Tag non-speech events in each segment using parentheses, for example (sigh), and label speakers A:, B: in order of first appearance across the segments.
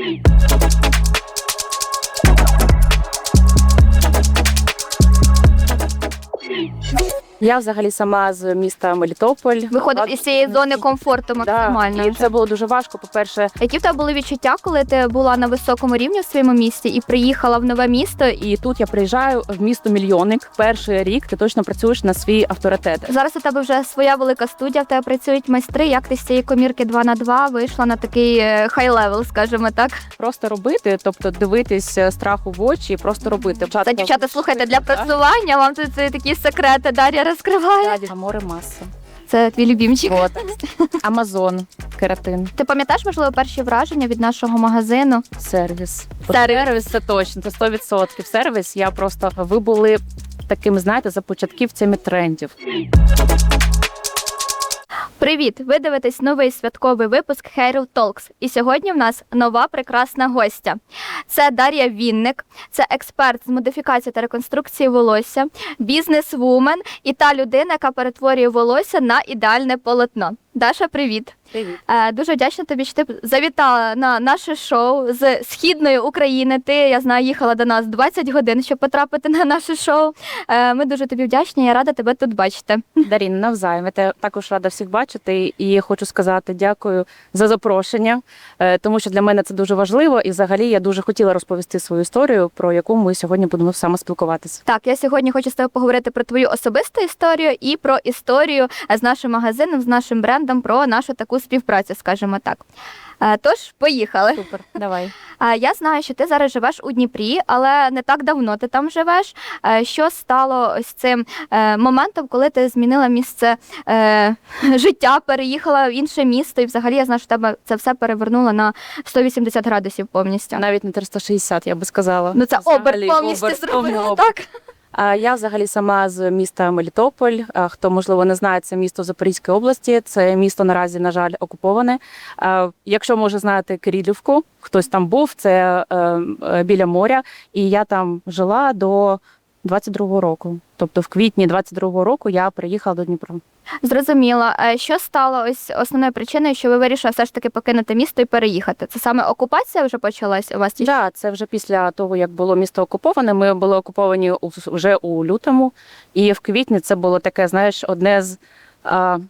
A: Peace. Я взагалі сама з міста Мелітополь.
B: Виходив із цієї зони комфорту максимально.
A: Да, і це було дуже важко. По-перше,
B: Які в тебе були відчуття, коли ти була на високому рівні в своєму місті і приїхала в нове місто?
A: і тут я приїжджаю в місто Мільйонник. Перший рік ти точно працюєш на свій авторитет.
B: Зараз у тебе вже своя велика студія, в тебе працюють майстри. Як ти з цієї комірки 2 на 2 вийшла на такий хай левел, скажімо так?
A: Просто робити, тобто дивитись е, страху в очі і просто робити.
B: Це дівчата, слухайте, для працювання вам тут е, такі секрети Дар'я розкриває.
A: Да, море маса.
B: Це твій любімчик.
A: От. Амазон, кератин,
B: Ти пам'ятаєш, можливо, перші враження від нашого магазину?
A: сервіс.
B: Сервіс.
A: Сервіс це точно, це 100%. Сервіс. Я просто ви були такими, знаєте, започатківцями трендів.
B: Привіт! Ви дивитесь новий святковий випуск Hair Talks. І сьогодні в нас нова прекрасна гостя. Це Дар'я Вінник, це експерт з модифікації та реконструкції волосся, бізнес-вумен і та людина, яка перетворює волосся на ідеальне полотно. Даша, привіт!
A: Привіт.
B: Е, Дуже вдячна тобі, що ти завітала на наше шоу з східної України. Ти я знаю, їхала до нас 20 годин, щоб потрапити на наше шоу. Е, Ми дуже тобі вдячні. Я рада тебе тут бачити.
A: Даріна, навзаєм. Я також рада всіх бачити і хочу сказати дякую за запрошення, е, тому що для мене це дуже важливо. І взагалі я дуже хотіла розповісти свою історію, про яку ми сьогодні будемо саме спілкуватися.
B: Так, я сьогодні хочу з тобою поговорити про твою особисту історію і про історію е, з нашим магазином, з нашим брендом, про нашу таку співпрацю, скажімо так. Е, Тож, поїхали.
A: Супер, давай.
B: Я знаю, що ти зараз живеш у Дніпрі, але не так давно ти там живеш. Що стало ось цим моментом, коли ти змінила місце е, (laughs) життя, переїхала в інше місто, і взагалі я знаю, що тебе це все перевернуло на 180 градусів повністю.
A: Навіть не 360, я би сказала.
B: Ну це оберт повністю зробила, так?
A: Я взагалі сама з міста Мелітополь. Хто можливо не знає, це місто Запорізької області. Це місто наразі, на жаль, окуповане. Якщо може знаєте Кирилівку, хтось там був, це е, е, біля моря, і я там жила до 22-го року. Тобто в квітні 22-го року я приїхала до Дніпра.
B: Зрозуміло. Е, Що стало ось основною причиною, що ви вирішили все ж таки покинути місто і переїхати? Це саме окупація вже почалась у вас? Так,
A: Да, це вже після того, як було місто окуповане. Ми були окуповані вже у лютому, і в квітні це було таке, знаєш, одне з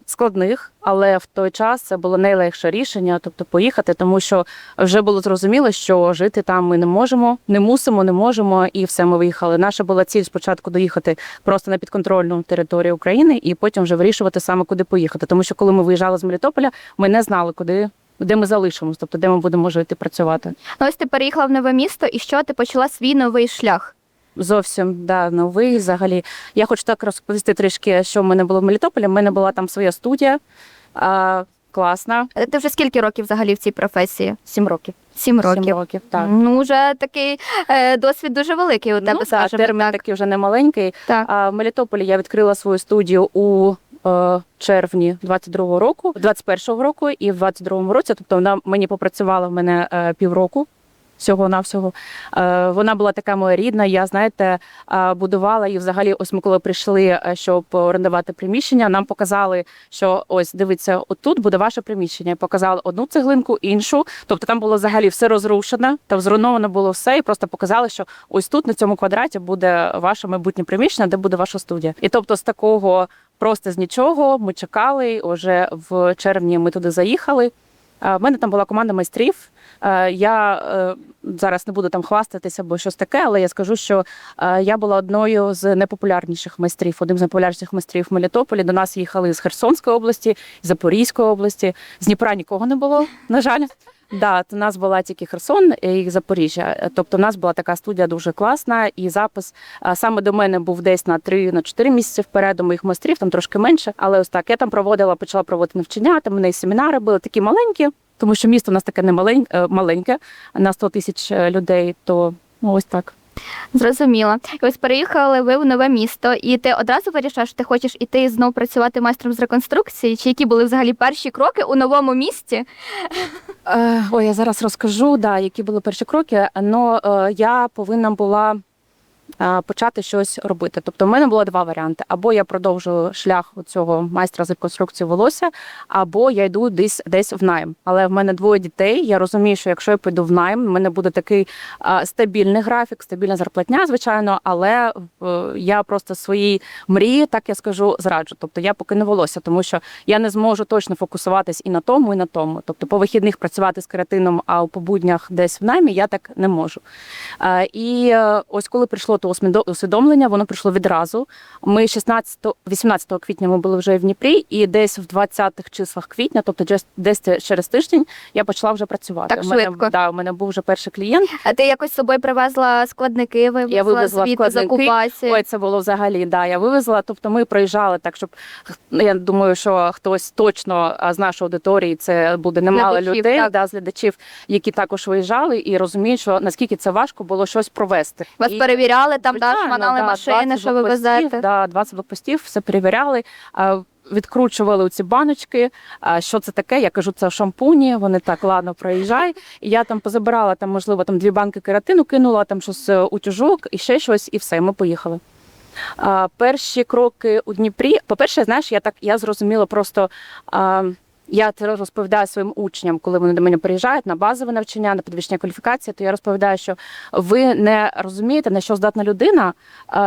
A: складних, але в той час це було найлегше рішення, тобто поїхати, тому що вже було зрозуміло, що жити там ми не можемо, не мусимо, не можемо, і все ми виїхали. Наша була ціль спочатку доїхати просто на підконтрольну територію України, і потім вже вирішувати саме куди поїхати. Тому що коли ми виїжджали з Мелітополя, ми не знали, куди. Де ми залишимось, тобто де ми будемо жити, працювати.
B: Ну, ось ти переїхала в нове місто, і що ти почала свій новий шлях?
A: Зовсім да, новий взагалі. Я хочу так розповісти трішки, що в мене було в Мелітополі. У мене була там своя студія. А, класна.
B: Е, Ти вже скільки років взагалі в цій професії?
A: Сім років.
B: Сім років.
A: Сім років, так.
B: Ну, вже такий е, досвід дуже великий у тебе,
A: ну, так,
B: скажімо
A: термін
B: так.
A: такий вже не маленький.
B: так.
A: А в Мелітополі я відкрила свою студію у е, червні 22-го року, 21-го року, і в 22-му році, тобто вона мені попрацювала в мене е, півроку. Всього навсього е, вона була така моя рідна. Я знаєте, е, будувала і взагалі, ось ми коли прийшли, е, щоб орендувати приміщення, нам показали, що ось дивіться, отут буде ваше приміщення. Показали одну цеглинку, іншу. Тобто там було взагалі все розрушено, там зруйновано було все, і просто показали, що ось тут на цьому квадраті буде ваше майбутнє приміщення, де буде ваша студія. І тобто, з такого просто з нічого ми чекали. Уже в червні ми туди заїхали. У мене там була команда майстрів. Е, Я е, зараз не буду там хвастатися або щось таке, але я скажу, що е, я була одною з найпопулярніших майстрів, одним з найпопулярніших майстрів в Мелітополі. До нас їхали з Херсонської області, Запорізької області. З Дніпра нікого не було, на жаль. Да, у нас була тільки Херсон і Запоріжжя. Тобто, у нас була така студія дуже класна, і запис саме до мене був десь на 3 на 4 місяці вперед. У моїх майстрів там трошки менше. Але ось так я там проводила, почала проводити навчання. Там мене неї семінари були такі маленькі, тому що місто у нас таке не маленьке, маленьке на 100 тисяч е, людей. То ну ось так.
B: Зрозуміло. І ось переїхали ви в нове місто, і ти одразу вирішив, що ти хочеш іти знов працювати майстром з реконструкції? Чи які були взагалі перші кроки у новому місті?
A: Е, ой, я зараз розкажу, да, які були перші кроки. Но е, я повинна була почати щось робити. Тобто, в мене було два варіанти: або я продовжую шлях цього майстра з реконструкції волосся, або я йду десь десь в найм. Але в мене двоє дітей. Я розумію, що якщо я піду в найм, в мене буде такий е, стабільний графік, стабільна зарплатня, звичайно, але е, я просто свої мрії, так я скажу, зраджу. Тобто я поки не волосся, тому що я не зможу точно фокусуватись і на тому, і на тому. Тобто по вихідних працювати з кератином, а по буднях десь в наймі я так не можу. Е, І е, ось коли прийшло то усмідо- усвідомлення, воно прийшло відразу. Ми 16, 18 квітня ми були вже в Дніпрі, і десь в 20-х числах квітня, тобто десь- через тиждень, я почала вже працювати.
B: Так
A: У мене,
B: швидко.
A: Да, у мене був вже перший клієнт.
B: А ти якось з собою привезла складники, вивезла,
A: Я вивезла
B: звідти
A: складники. Ой, це було взагалі. Да, я вивезла. Тобто ми проїжджали так, щоб ну, я думаю, що хтось точно з нашої аудиторії це буде немало
B: Глядачів,
A: людей,
B: так.
A: да, з глядачів, які також виїжджали і розуміють, що наскільки це важко було щось провести.
B: Вас
A: І,
B: перевіряли там, да,
A: звичайно,
B: шманали
A: да,
B: машини,
A: 20
B: що ви
A: блокпостів,
B: везете?
A: Да, 20 блокпостів, все перевіряли. а, Відкручували ці баночки. А що це таке? Я кажу, це шампуні. Вони так ладно проїжджай. І я там позабирала там, можливо, там дві банки кератину, кинула там щось е, утюжок і ще щось, і все. Ми поїхали. А, перші кроки у Дніпрі. По-перше, знаєш, я так я зрозуміла просто. А, я це розповідаю своїм учням, коли вони до мене приїжджають на базове навчання, на підвищення кваліфікації, то я розповідаю, що ви не розумієте, на що здатна людина,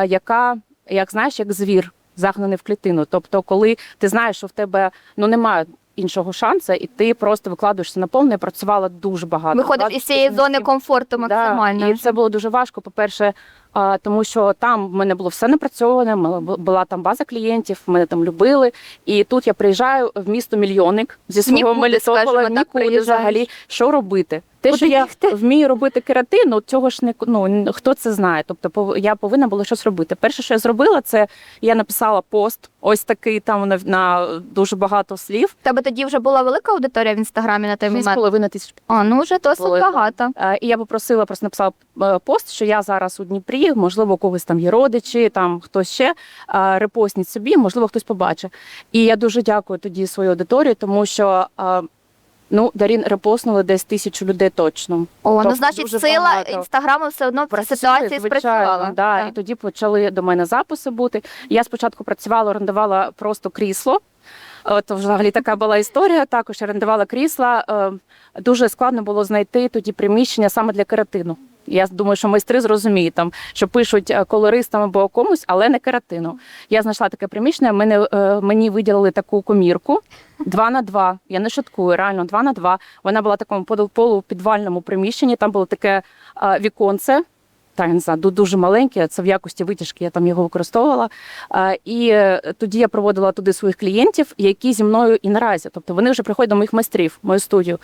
A: яка, як знаєш, як звір, загнаний в клітину. Тобто, коли ти знаєш, що в тебе ну немає іншого шансу, і ти просто викладуєшся на повне, я працювала дуже багато.
B: Виходив
A: 20
B: із цієї зони комфорту максимально.
A: Да, і це було дуже важко. По-перше, а, тому що там в мене було все напрацьоване, була там база клієнтів, мене там любили. І тут я приїжджаю в місто мільйонник зі свого Мелітополя, нікуди взагалі. Що робити? Те, що я вмію робити кератин, ну цього ж не ну хто це знає. Тобто, я повинна була щось робити. Перше, що я зробила, це я написала пост, ось такий там на, на дуже багато слів.
B: Тебе тоді вже була велика аудиторія в інстаграмі на той момент?
A: половиною тисяч
B: А, ну вже досить
A: Були,
B: багато.
A: Е, І я попросила, просто написала е, пост, що я зараз у Дніпрі, можливо, у когось там є родичі, там хтось ще е, репостніть собі, можливо, хтось побачить. І я дуже дякую тоді своїй аудиторії, тому що е, ну, Дарін репостнули десь тисячу людей точно.
B: О, ну
A: Тобто
B: значить,
A: дуже
B: сила інстаграму все одно
A: про
B: ситуації спрацювала.
A: Да,
B: Так.
A: І тоді почали до мене записи бути. Я спочатку працювала, орендувала просто крісло. От взагалі така була історія. Також орендувала крісла. Е, Дуже складно було знайти тоді приміщення саме для кератину. Я думаю, що майстри зрозуміють там, що пишуть е, колористам або комусь, але не кератину. Я знайшла таке приміщення. Мене е, мені виділили таку комірку. Два на два. Я не шуткую, реально два на два. Вона була в такому полу- полупідвальному приміщенні. Там було таке е, віконце. Та я не знаю, дуже маленьке, це в якості витяжки, я там його використовувала. І е, тоді я проводила туди своїх клієнтів, які зі мною і наразі. Тобто вони вже приходять до моїх майстрів, мою студію.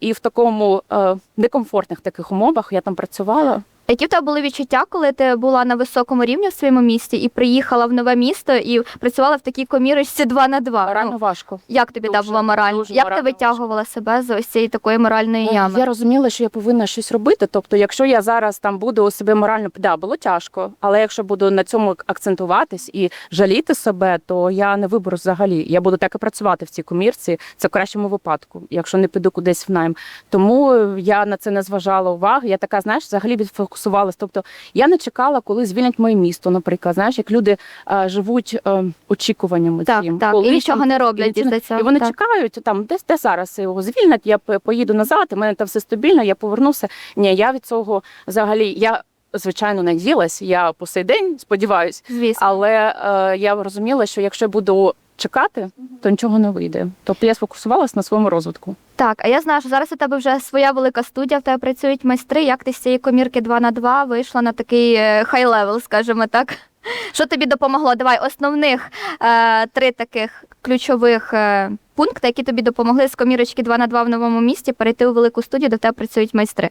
A: І в такому е, некомфортних таких умовах я там працювала.
B: Які в тебе були відчуття, коли ти була на високому рівні в своєму місті і приїхала в нове місто і працювала в такій комірочці 2 на 2?
A: Реально
B: Ну,
A: важко.
B: як тобі
A: дуже,
B: була морально?
A: дуже
B: Як ти
A: морально
B: витягувала себе з ось цієї такої моральної
A: Ну,
B: ями?
A: Я розуміла, що я повинна щось робити. Тобто, якщо я зараз там буду у себе морально да, було тяжко, але якщо буду на цьому акцентуватись і жаліти себе, то я не виберу взагалі. Я буду так і працювати в цій комірці. Це в кращому випадку, якщо не піду кудись в найм. Тому я на це не зважала уваги. Я така, знаєш, взагалі відфокусувалась. Тобто я не чекала, коли звільнять моє місто, наприклад. Знаєш, як люди е, живуть е, очікуваннями.
B: Так,
A: цим.
B: так,
A: Коли
B: і нічого
A: там
B: не роблять
A: і
B: цього.
A: і вони
B: так.
A: чекають там, десь де зараз його звільнять. Я поїду назад, і в мене там все стабільно, я повернуся. Ні, я від цього взагалі я звичайно надіялась. Я по сей день сподіваюсь,
B: Звісно.
A: але е, я розуміла, що якщо я буду чекати, то нічого не вийде. Тобто я сфокусувалась на своєму розвитку.
B: Так, а я знаю, що зараз у тебе вже своя велика студія, в тебе працюють майстри. Як ти з цієї комірки 2 на 2 вийшла на такий хай левел, скажімо так? (laughs) Що тобі допомогло? Давай основних е, три таких ключових е, пункти, які тобі допомогли з комірочки 2 на 2 в новому місті перейти у велику студію, де в тебе працюють майстри.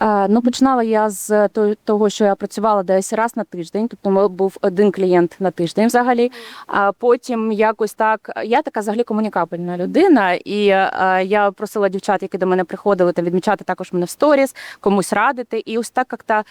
A: Е, Ну, починала я з то- того, що я працювала десь раз на тиждень, тобто був один клієнт на тиждень взагалі. А потім якось так. Я така взагалі комунікабельна людина, і е, я просила дівчат, які до мене приходили, та відмічати також мене в сторіс, комусь радити. І ось так як-то м,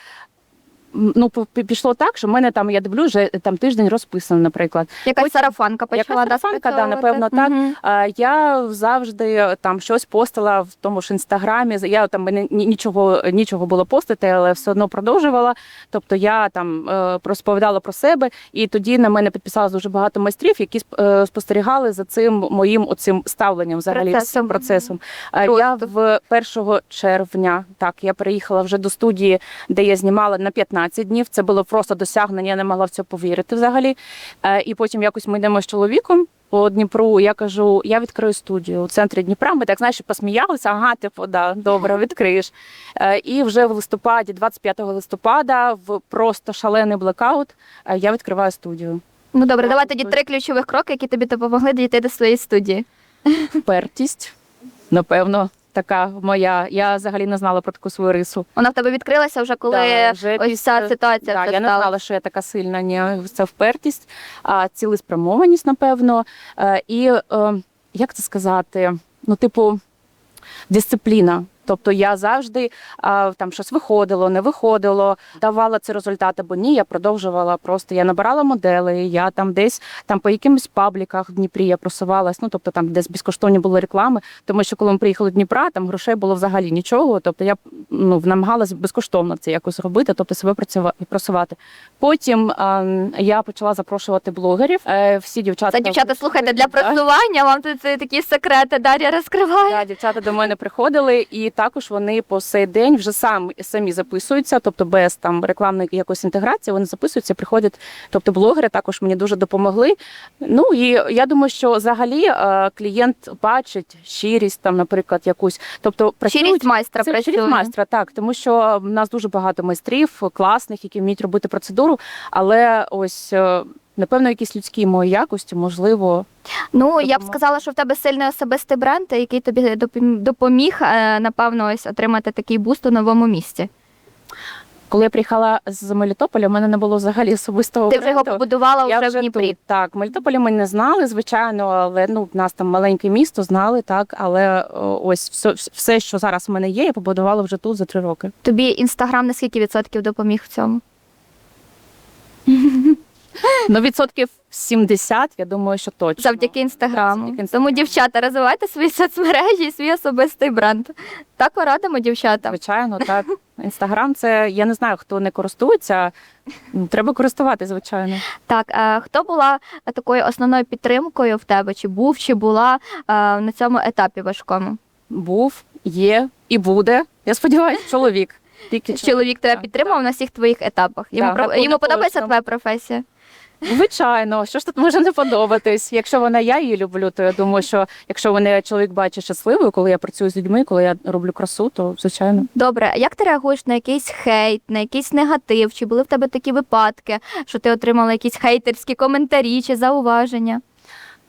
A: ну пі- пішло так, що в мене там я дивлюсь, вже там тиждень розписано, наприклад.
B: Якась
A: Потім-
B: сарафанка почала
A: Якась сарафанка, да, напевно, так.
B: Мгм.
A: А, Я завжди там щось постила в тому ж інстаграмі. Я там мене нічого нічого було постити, але все одно продовжувала. Тобто я там е, розповідала про себе, і тоді на мене підписалось дуже багато майстрів, які сп- е, спостерігали за цим моїм оцим ставленням взагалі
B: Процесом.
A: процесом. Е, Я в 1 червня так я приїхала вже до студії, де я знімала на 15 днів. Це було просто досягнення. Я не могла в це повірити взагалі. Е, І потім якось ми йдемо з чоловіком по Дніпру. Я кажу, я відкрию студію у центрі Дніпра. Ми так знаєш, посміялися. Ага, типу, да, добре, відкриєш. Е, І вже в листопаді, 25 листопада, в просто шалений блекаут, е, я відкриваю студію.
B: Ну добре, давай тоді три ключових кроки, які тобі допомогли дійти до своєї студії.
A: Впертість, напевно, така моя. Я взагалі не знала про таку свою рису.
B: Вона в тебе відкрилася вже коли
A: Да, вже
B: ось
A: після-
B: ця ситуація
A: Да, я не знала, що я така сильна. Ні, це впертість, а цілеспрямованість, напевно. Е, І е, як це сказати? Ну, типу, дисципліна. Тобто я завжди там щось виходило, не виходило, давала це результат або ні. Я продовжувала просто. Я набирала модели. Я там десь там по якимось пабліках в Дніпрі я просувалась. Ну тобто там десь безкоштовні були реклами. Тому що коли ми приїхали до Дніпра, там грошей було взагалі нічого. Тобто я ну намагалась безкоштовно це якось робити, тобто себе працювати просувати. Потім а, я почала запрошувати блогерів. Е, всі дівчата
B: Це дівчата, слухайте, для просування вам тут е, такі секрети Дар'я розкриває.
A: Да, дівчата до мене приходили, і також вони по сей день вже сам, самі записуються, тобто без там рекламної якоїсь інтеграції, вони записуються, приходять. Тобто блогери також мені дуже допомогли. Ну і я думаю, що взагалі е, клієнт бачить щирість, там, наприклад, якусь. Тобто працюють
B: Щирість майстра
A: це
B: працює.
A: через майстра, так тому що в нас дуже багато майстрів класних, які вміють робити процедуру, але ось. Напевно, якісь людські мої якості, можливо,
B: Ну, я б сказала, що в тебе сильний особистий бренд, який тобі допоміг, е, напевно, ось отримати такий буст у новому місці.
A: коли я приїхала з Мелітополя, у мене не було взагалі особистого
B: Ти вже його побудувала
A: Я
B: вже в Дніпрі.
A: тут. Так, Мелітополі ми не знали, звичайно, але ну в нас там маленьке місто, знали так. Але ось все, все, що зараз в мене є, я побудувала вже тут за три роки.
B: Тобі інстаграм на скільки відсотків допоміг в цьому? (laughs)
A: Ну відсотків 70, я думаю, що точно
B: Завдяки інстаграму. Тому, дівчата, розвивайте свої соцмережі і свій особистий бренд. Так радимо дівчатам.
A: Звичайно, так. Інстаграм це я не знаю, хто не користується. Треба користувати, звичайно.
B: Так, е, хто була такою основною підтримкою в тебе? Чи був, чи була е, на цьому етапі важкому?
A: Був, є і буде. Я сподіваюся, чоловік. Тільки
B: Чоловік тебе
A: так,
B: підтримав на всіх твоїх етапах. Йому,
A: Так,
B: про-
A: так,
B: йому подобається
A: точно.
B: твоя професія?
A: Звичайно, що ж тут може не подобатись? Якщо вона я її люблю, то я думаю, що якщо мене чоловік бачить щасливою, коли я працюю з людьми, коли я роблю красу, то звичайно.
B: Добре, а як ти реагуєш на якийсь хейт, на якийсь негатив? Чи були в тебе такі випадки, що ти отримала якісь хейтерські коментарі чи зауваження?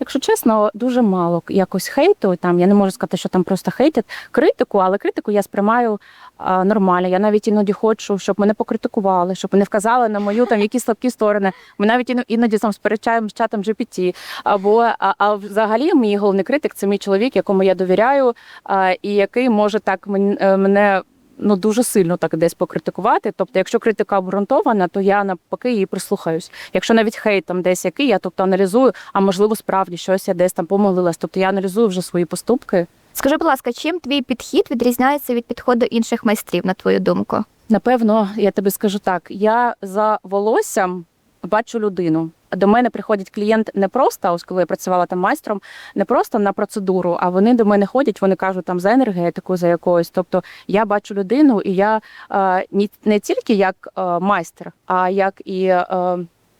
A: Якщо чесно, дуже мало якось хейту. Там я не можу сказати, що там просто хейтять критику, але критику я сприймаю а, нормально. Я навіть іноді хочу, щоб мене покритикували, щоб мене вказали на мою там якісь слабкі сторони. Ми навіть іноді там сперечаємо з чатом GPT. Або а, а взагалі мій головний критик це мій чоловік, якому я довіряю, а, і який може так е, мене. Ну дуже сильно так десь покритикувати. Тобто, якщо критика обґрунтована, то я навпаки її прислухаюсь. Якщо навіть хейт там десь який, я тобто аналізую, а можливо справді щось я десь там помилилась. Тобто я аналізую вже свої поступки.
B: Скажи, будь ласка, чим твій підхід відрізняється від підходу інших майстрів, на твою думку?
A: Напевно, я тобі скажу так: я за волоссям бачу людину. До мене приходить клієнт не просто, ось коли я працювала там майстром, не просто на процедуру, а вони до мене ходять, вони кажуть там за енергетику, за якоюсь. Тобто я бачу людину, і я е, не тільки як е, майстер, а як і е,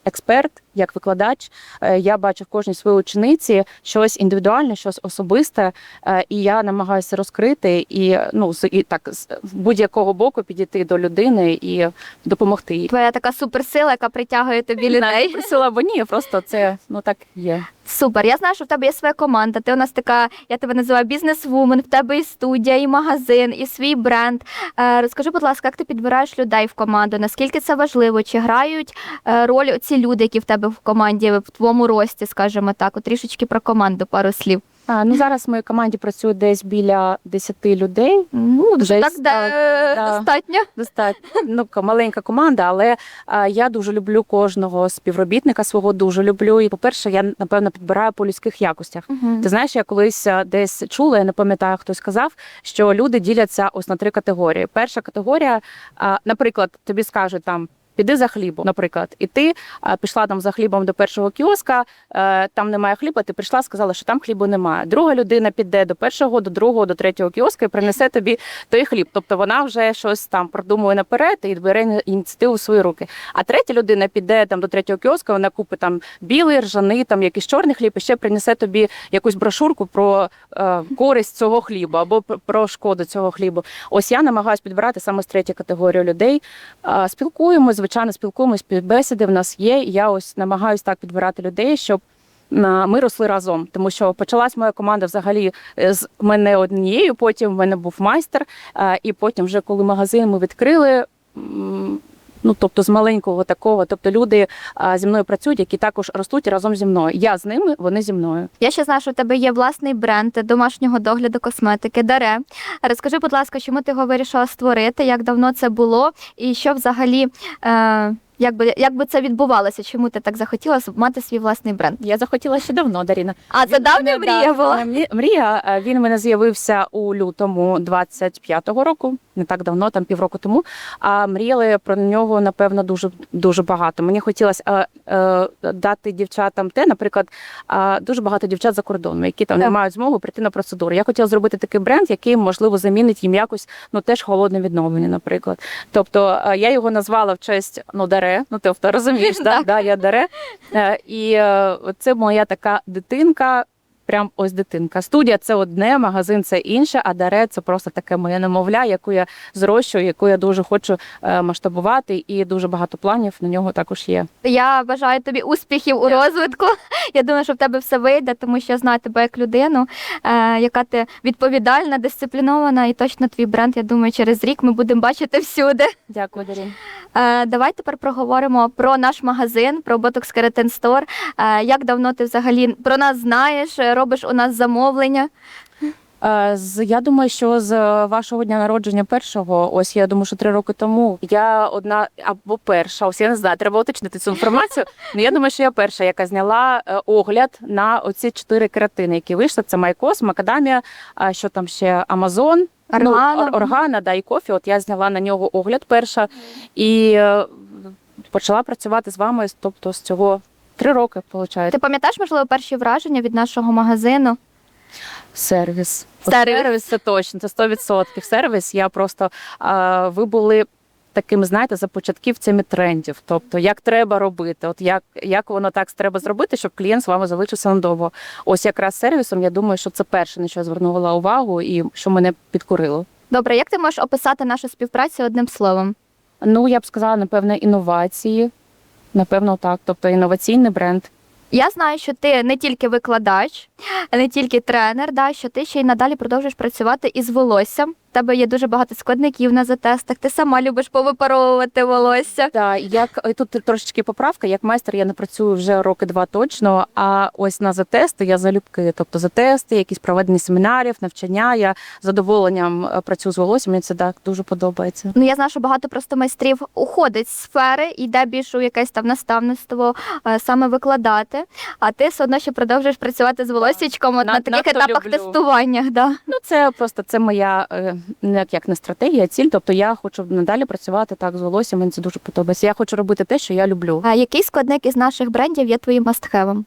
A: експерт, як викладач. Е, я бачу в кожній своїй учениці щось індивідуальне, щось особисте, е, і я намагаюся розкрити і ну і так з будь-якого боку підійти до людини і допомогти їй.
B: Твоя така суперсила, яка притягує тобі людей.
A: просила або ні, просто це ну так є.
B: Супер. Я знаю, що в тебе є своя команда. Ти у нас така, я тебе називаю бізнес-вумен, в тебе і студія, і магазин, і свій бренд. Е, розкажи, будь ласка, як ти підбираєш людей в команду? Наскільки це важливо? Чи грають роль ці люди, які в тебе в команді, в твоєму рості, скажімо так? От трішечки про команду, пару слів.
A: А, ну зараз в моїй команді працює десь біля 10 людей.
B: Ну,
A: Десь,
B: так де,
A: так, да.
B: достатньо.
A: Достатньо ну, маленька команда, але а, я дуже люблю кожного співробітника свого. Дуже люблю. І, по-перше, я напевно підбираю по людських якостях. Ти знаєш, я колись десь чула, я не пам'ятаю, хто сказав, що люди діляться ось на три категорії. Перша категорія, а, наприклад, тобі скажуть там. Піди за хлібом, наприклад, і ти пішла там за хлібом до першого кіоска, е, там немає хліба, ти прийшла, сказала, що там хлібу немає. Друга людина піде до першого, до другого, до третього кіоска і принесе тобі той хліб. Тобто вона вже щось там продумує наперед і бере ініціативу в свої руки. А третя людина піде там до третього кіоска, вона купить там білий, ржаний, там якийсь чорний хліб, і ще принесе тобі якусь брошурку про е, користь цього хліба або про шкоду цього хлібу. Ось я намагаюся підбирати саме з третьої категорії людей. Е, спілкуємось, звичайно, спілкуємось, співбесіди в нас є. І я ось намагаюся так підбирати людей, щоб. Ми росли разом, тому що почалась моя команда взагалі е, з мене однією. Потім в мене був майстер, і потім, вже коли магазин ми відкрили. Ну, тобто з маленького такого, тобто люди а, зі мною працюють, які також ростуть разом зі мною. Я з ними, вони зі мною.
B: Я ще знаю, що у тебе є власний бренд домашнього догляду косметики Даре. Розкажи, будь ласка, чому ти його вирішила створити, як давно це було, і що взагалі, е, як, би, як би це відбувалося? Чому ти так захотіла мати свій власний бренд?
A: Я захотіла ще давно, Даріна.
B: А це давня
A: мене-
B: мрія
A: да,
B: була?
A: Мрія. е, Він мене з'явився у лютому 25-го року, не так давно, там півроку тому. А мріяли про нього, напевно, дуже дуже багато. Мені хотілося е, е, дати дівчатам те, наприклад, дуже багато дівчат за кордоном, які там не мають змогу прийти на процедуру. Я хотіла зробити такий бренд, який можливо замінить їм якось ну теж холодне відновлення, наприклад. Тобто я його назвала в честь ну даре. Ну тобто розумієш,
B: Так. (laughs)
A: так? Да, я даре. Е, І е, це моя така дитинка. Прям ось дитинка. Студія це одне, магазин це інше, а даре це просто таке моє немовля, яку я зрощую, яку я дуже хочу е, масштабувати, і дуже багато планів на нього також є.
B: Я бажаю тобі успіхів у розвитку. Я думаю, що в тебе все вийде, тому що я знаю тебе як людину, е, яка ти відповідальна, дисциплінована, і точно твій бренд, я думаю, через рік ми будемо бачити всюди.
A: Дякую, Дарін.
B: Е, давай тепер проговоримо про наш магазин, про Keratin Store. Е, як давно ти взагалі про нас знаєш, робиш у нас замовлення?
A: Е, З я думаю, що з вашого дня народження першого, ось я думаю, що три роки тому я одна або перша, ось я не знаю, треба уточнити цю інформацію. Ну я думаю, що я перша, яка зняла е, огляд на оці чотири кератини, які вийшли. Це Майкос, Макадамія, а що там ще Амазон.
B: Органа.
A: Ну, Ор- органа, да, і кофі. От я зняла на нього огляд перша і е, почала працювати з вами. Тобто з цього три роки, виходить.
B: Ти пам'ятаєш, можливо, перші враження від нашого магазину?
A: Сервіс.
B: Сервіс.
A: Сервіс це точно, це 100% сервіс. Я просто а, ви були такими, знаєте, започатківцями трендів. Тобто, як треба робити, от як, як воно так треба зробити, щоб клієнт з вами залишився надовго. Ось якраз сервісом, я думаю, що це перше, на що я звернула увагу, і що мене підкорило.
B: Добре, як ти можеш описати нашу співпрацю одним словом?
A: Ну, я б сказала, напевне, інновації. Напевно, так. Тобто інноваційний бренд.
B: Я знаю, що ти не тільки викладач, не тільки тренер, да, що ти ще й надалі продовжуєш працювати із волоссям. Тебе є дуже багато складників на затестах. Ти сама любиш повипаровувати волосся.
A: Так, як тут трошечки поправка, як майстер я не працюю вже роки два точно. А ось на затести я залюбки. Тобто затести, якісь проведення семінарів, навчання. Я з задоволенням е, працюю з волоссям. Мені це так дуже подобається.
B: Ну я знаю, що багато просто майстрів уходить з сфери, йде більше у якесь там наставництво, е, саме викладати. А ти все одно ще продовжуєш працювати з волоссячком на,
A: На-
B: таких етапах
A: люблю.
B: тестування. Да.
A: Ну це просто це моя е, не як, як не стратегія, а ціль. Тобто я хочу надалі працювати так з волоссям. Мені це дуже подобається. Я хочу робити те, що я люблю.
B: А який складник із наших брендів є твоїм мастхевом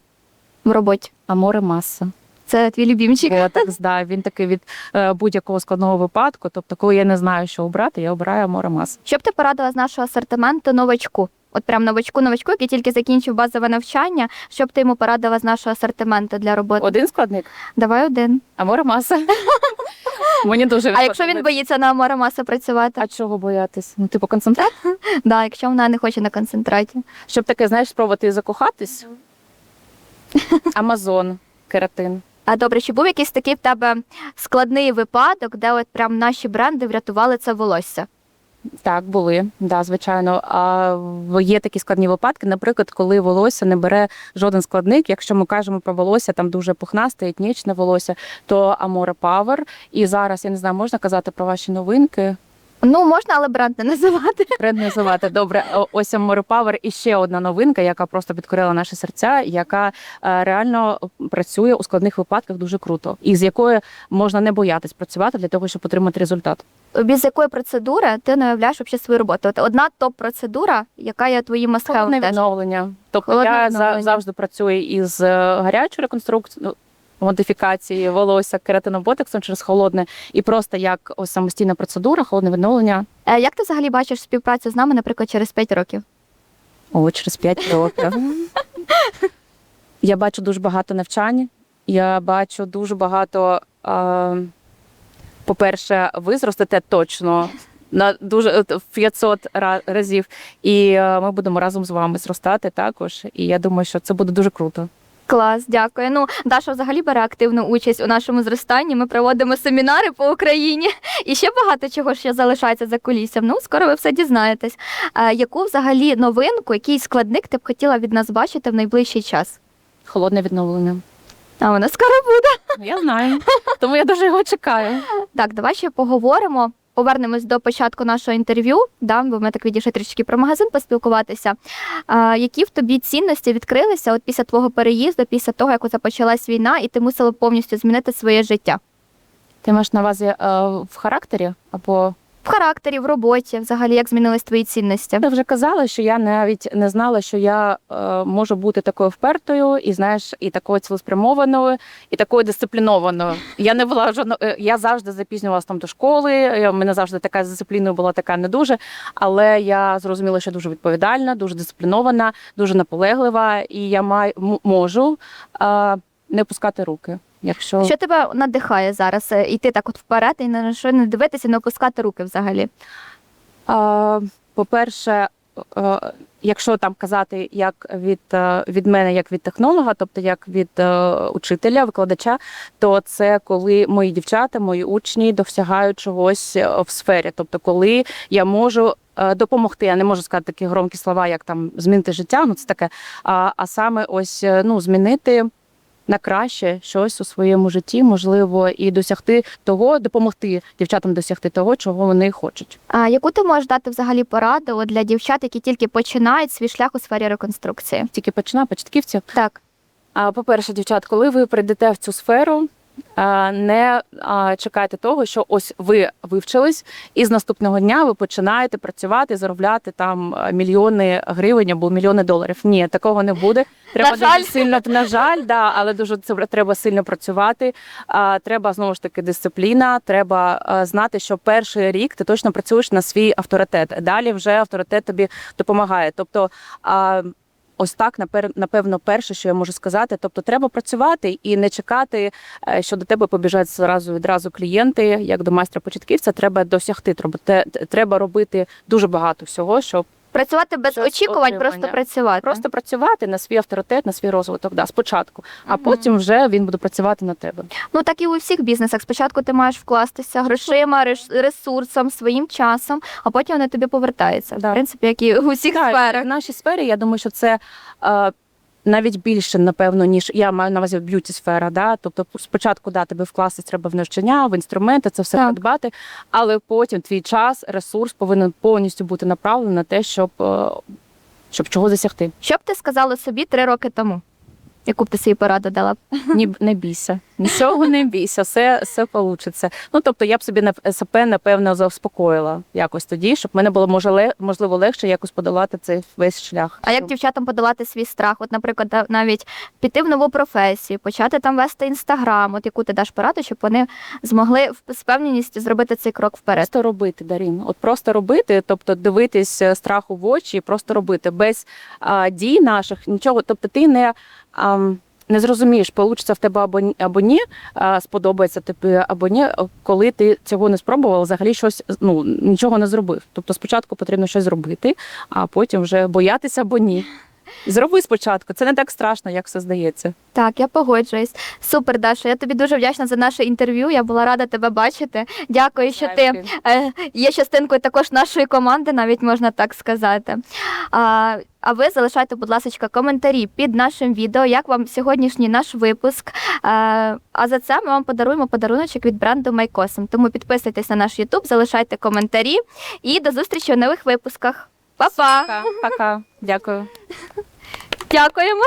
B: в роботі?
A: Аморе маса.
B: Це твій любімчик.
A: Так да, він такий від е, будь-якого складного випадку. Тобто, коли я не знаю, що обрати, я обираю Аморе маса.
B: Що б ти порадила з нашого асортименту новачку? От прям новачку, новачку, який тільки закінчив базове навчання. Що б ти йому порадила з нашого асортименту для роботи?
A: Один складник.
B: Давай один.
A: Аморе маса. (laughs) Мені дуже
B: А якщо він боїться на Амора Маса працювати?
A: А чого боятись? Ну, типу, концентрат? (laughs)
B: Да, якщо вона не хоче на концентраті.
A: Щоб таке, знаєш, спробувати закохатись. Амазон, кератин.
B: А добре, чи був якийсь такий в тебе складний випадок, де от прям наші бренди врятували це волосся?
A: Так, були, да, звичайно. А є такі складні випадки, наприклад, коли волосся не бере жоден складник. Якщо ми кажемо про волосся, там дуже пухнасте, етнічне волосся, то Amore Power. І зараз я не знаю, можна казати про ваші новинки.
B: Ну, можна, але бренд не називати. (laughs)
A: Бренд називати добре. Ось Power і ще одна новинка, яка просто підкорила наші серця, яка е, реально працює у складних випадках дуже круто, і з якою можна не боятись працювати для того, щоб отримати результат.
B: Без якої процедури ти не уявляєш взагалі свою роботу? От одна топ-процедура, яка є твоїм
A: Холодне відновлення. Тобто
B: Холодне
A: я
B: відновлення.
A: за- завжди працюю із е, гарячою реконструкцією. Модифікації волосся кератиноботексом через холодне і просто як ось самостійна процедура, холодне відновлення
B: Е, Як ти взагалі бачиш співпрацю з нами, наприклад, через 5 років?
A: о, через 5 років. Я бачу дуже багато навчань. Я бачу дуже багато. е, По-перше, ви зростете точно на дуже в 500 разів, і е, ми будемо разом з вами зростати також. І я думаю, що це буде дуже круто.
B: Клас, дякую. Ну, Даша взагалі бере активну участь у нашому зростанні. Ми проводимо семінари по Україні і ще багато чого ще залишається за куліссям. Ну, скоро ви все дізнаєтесь. Е, яку взагалі новинку, який складник ти б хотіла від нас бачити в найближчий час?
A: Холодне відновлення.
B: А вона скоро буде.
A: Я знаю, тому я дуже його чекаю.
B: Так, давай ще поговоримо. Повернемось до початку нашого інтерв'ю, да, бо ми так відійшли трішки про магазин поспілкуватися. А, які в тобі цінності відкрилися от після твого переїзду, після того, як започалась війна, і ти мусила повністю змінити своє життя
A: Ти маєш на увазі е, в характері або
B: характері, в роботі, взагалі, як змінились твої цінності?
A: Я вже казала, що я навіть не знала, що я е, можу бути такою впертою, і знаєш, і такою цілеспрямованою, і такою дисциплінованою. Я не була жодно, е, я завжди запізнювалася там до школи. е, У мене завжди така дисципліною була така не дуже. Але я зрозуміла, що дуже відповідальна, дуже дисциплінована, дуже наполеглива, і я маю можу е, не пускати руки. Якщо
B: Що тебе надихає зараз е, йти так от вперед і на що не дивитися, не опускати руки взагалі?
A: А, По-перше, е, якщо там казати як від, е, від мене, як від технолога, тобто як від е, учителя, викладача, то це коли мої дівчата, мої учні досягають чогось е, в сфері. Тобто, коли я можу. е, Допомогти, я не можу сказати такі громкі слова, як там змінити життя. Ну це таке. А, а саме ось е, ну змінити на краще щось у своєму житті, можливо, і досягти того, допомогти дівчатам досягти того, чого вони хочуть.
B: А яку ти можеш дати взагалі пораду для дівчат, які тільки починають свій шлях у сфері реконструкції?
A: Тільки починає початківців.
B: Так.
A: А по-перше, дівчат, коли ви прийдете в цю сферу, не чекайте того, що ось ви вивчились, і з наступного дня ви починаєте працювати, заробляти там мільйони гривень або мільйони доларів. Ні, такого не буде. Треба
B: На жаль.
A: дуже сильно на жаль, да, але дуже це треба сильно працювати. Треба знову ж таки дисципліна. Треба знати, що перший рік ти точно працюєш на свій авторитет. Далі вже авторитет тобі допомагає. Тобто. Ось так, напевно, перше, що я можу сказати. Тобто, треба працювати і не чекати, е, що до тебе побіжать зразу відразу клієнти, як до майстра початківця. Треба досягти. Треба робити дуже багато всього, щоб
B: Працювати без
A: Щось
B: очікувань,
A: отримання.
B: просто працювати.
A: просто працювати на свій авторитет, на свій розвиток. Да, спочатку, а
B: Мгм.
A: потім вже він буде працювати на тебе.
B: Ну так і у всіх бізнесах. Спочатку ти маєш вкластися грошима, реш- ресурсом, своїм часом, а потім вони тобі повертаються.
A: Да.
B: В принципі, як і у всіх
A: Так,
B: сферах.
A: В нашій сфері я думаю, що це. Е, навіть більше, напевно, ніж я маю на увазі б'юті сфера. Да? Тобто, спочатку да, тебе вкласти треба в навчання, в інструменти, це все
B: Так.
A: придбати, але потім твій час, ресурс повинен повністю бути направлений на те, щоб, е, щоб чого досягти.
B: Що б ти сказала собі три роки тому? Яку б ти собі пораду дала?
A: Ні, не бійся, нічого не бійся, все, все получиться. Ну тобто я б собі нап- себе напевно заспокоїла якось тоді, щоб мене було може можливо легше якось подолати цей весь шлях.
B: А як дівчатам подолати свій страх? От, наприклад, навіть піти в нову професію, почати там вести інстаграм, от яку ти даш пораду, щоб вони змогли з певненістю зробити цей крок вперед.
A: Просто робити, Дарін. От просто робити, тобто дивитись е, страху в очі, просто робити без а, дій наших, нічого. Тобто, ти не. А, не зрозумієш, получиться в тебе або або ні, сподобається тобі або ні, коли ти цього не спробував, взагалі щось ну нічого не зробив. Тобто спочатку потрібно щось зробити, а потім вже боятися або ні. Зроби спочатку. Це не так страшно, як все здається.
B: Так, я погоджуюсь. Супер, Даша. Я тобі дуже вдячна за наше інтерв'ю. Я була рада тебе бачити. Дякую, що ти е, є частинкою також нашої команди, навіть можна так сказати. А, а ви залишайте, будь ласка, коментарі під нашим відео, як вам сьогоднішній наш випуск. Е, а за це ми вам подаруємо подаруночок від бренду Майкосм. Тому підписуйтесь на наш Ютуб, залишайте коментарі і до зустрічі у нових випусках. Па-па!
A: Пока. Дякую.
B: Дякуємо!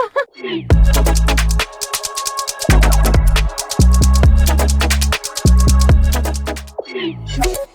C: Thank